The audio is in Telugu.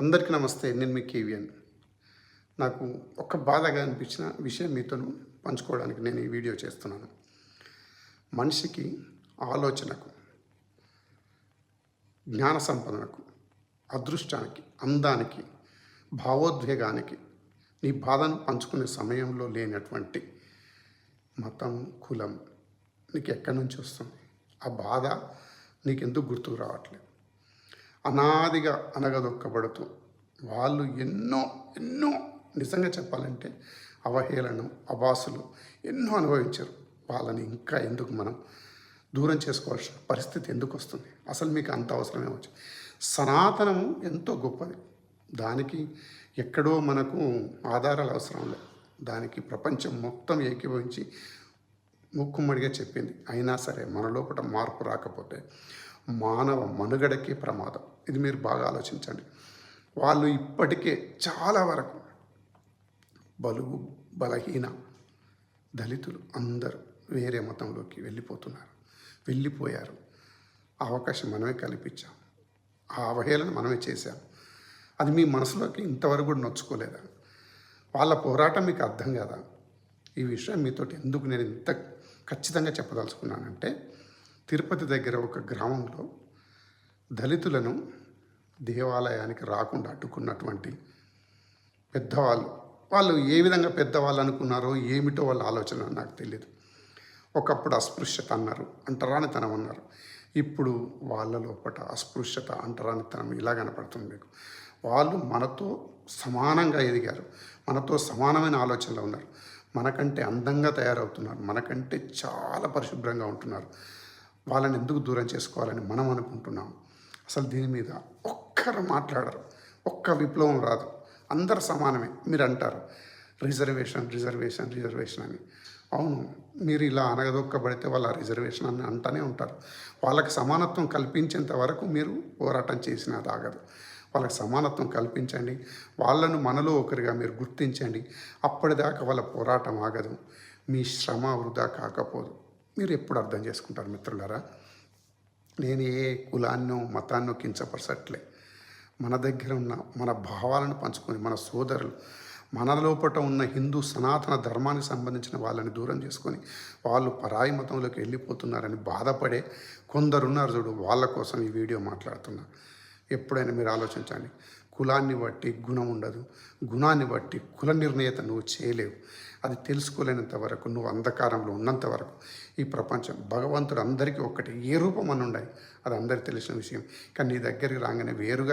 అందరికీ నమస్తే నేను మీ కేవియన్ నాకు ఒక బాధగా అనిపించిన విషయం మీతో పంచుకోవడానికి నేను ఈ వీడియో చేస్తున్నాను. మనిషికి ఆలోచనకు జ్ఞాన సంపదనకు అదృష్టానికి అందానికి భావోద్వేగానికి నీ బాధను పంచుకునే సమయంలో లేనటువంటి మతం కులం నీకు ఎక్కడి నుంచి వస్తుంది? ఆ బాధ నీకెందుకు గుర్తుకు రావట్లేదు? అనాదిగా అనగదొక్కబడుతూ వాళ్ళు ఎన్నో ఎన్నో నిజంగా చెప్పాలంటే అవహేళన అవాసులు ఎన్నో అనుభవించారు. వాళ్ళని ఇంకా ఎందుకు మనం దూరం చేసుకోవాల్సిన పరిస్థితి ఎందుకు వస్తుంది? అసలు మీకు అంత అవసరమే వచ్చు సనాతనము ఎంతో గొప్పది. దానికి ఎక్కడో మనకు ఆధారాలు అవసరం లేదు. దానికి ప్రపంచం మొత్తం ఏకీభవించి ముక్కుమ్మడిగా చెప్పింది. అయినా సరే మన లోపల మార్పు రాకపోతే మానవ మనుగడకి ప్రమాదం. ఇది మీరు బాగా ఆలోచించండి. వాళ్ళు ఇప్పటికే చాలా వరకు బలుగు బలహీన దళితులు అందరూ వేరే మతంలోకి వెళ్ళిపోతున్నారు. వెళ్ళిపోయారు. ఆ అవకాశం మనమే కల్పించాం. ఆ అవహేళన మనమే చేశాం. అది మీ మనసులోకి ఇంతవరకు కూడా నొచ్చుకోలేదా? వాళ్ళ పోరాటం మీకు అర్థం కదా? ఈ విషయం మీతోటి ఎందుకు నేను ఇంత ఖచ్చితంగా చెప్పదలుచుకున్నానంటే తిరుపతి దగ్గర ఒక గ్రామంలో దళితులను దేవాలయానికి రాకుండా అడ్డుకున్నటువంటి పెద్దవాళ్ళు వాళ్ళు ఏ విధంగా పెద్దవాళ్ళు అనుకున్నారో ఏమిటో వాళ్ళ ఆలోచన నాకు తెలియదు ఒకప్పుడు అస్పృశ్యత అన్నారు అంటరానితనం అన్నారు. ఇప్పుడు వాళ్ళ లోపల అస్పృశ్యత అంటరానితనం ఇలా కనపడుతుంది మీకు. వాళ్ళు మనతో సమానంగా ఎదిగారు మనతో సమానమైన ఆలోచనలో ఉన్నారు. మనకంటే అందంగా తయారవుతున్నారు. మనకంటే చాలా పరిశుభ్రంగా ఉంటున్నారు. వాళ్ళని ఎందుకు దూరం చేసుకోవాలని మనం అనుకుంటున్నాం. అసలు దీని మీద ఒక్కరు మాట్లాడరు. ఒక్క విప్లవం రాదు. అందరు సమానమే. మీరు అంటారు రిజర్వేషన్ రిజర్వేషన్ రిజర్వేషన్ అని. అవును మీరు ఇలా అనగదొక్కబడితే వాళ్ళ రిజర్వేషన్ అని అంటూనే ఉంటారు. వాళ్ళకి సమానత్వం కల్పించేంత వరకు మీరు పోరాటం చేసినా తాగదు వాళ్ళకి సమానత్వం కల్పించండి. వాళ్ళను మనలో ఒకరిగా మీరు గుర్తించండి. అప్పటిదాకా వాళ్ళ పోరాటం ఆగదు. మీ శ్రమ వృధా కాకపోదు. మీరు ఎప్పుడు అర్థం చేసుకుంటారు మిత్రులారా? నేను ఏ కులాన్నో మతాన్నో కించపరచట్లే. మన దగ్గర ఉన్న మన భావాలను పంచుకొని మన సోదరులు మన లోపల ఉన్న హిందూ సనాతన ధర్మానికి సంబంధించిన వాళ్ళని దూరం చేసుకొని వాళ్ళు పరాయి మతంలోకి వెళ్ళిపోతున్నారని బాధపడే కొందరున్నారు చూడు వాళ్ళ కోసం ఈ వీడియో మాట్లాడుతున్నా. ఎప్పుడైనా మీరు ఆలోచించండి. కులాన్ని బట్టి గుణం ఉండదు. గుణాన్ని బట్టి కుల నిర్ణయత నువ్వు చేయలేవు. అది తెలుసుకోలేనంత వరకు నువ్వు అంధకారంలో ఉన్నంత వరకు ఈ ప్రపంచం భగవంతుడు అందరికీ ఒక్కటి. ఏ రూపం అని ఉండాలి అది అందరికీ తెలిసిన విషయం. కానీ నీ దగ్గరికి రాగానే వేరుగా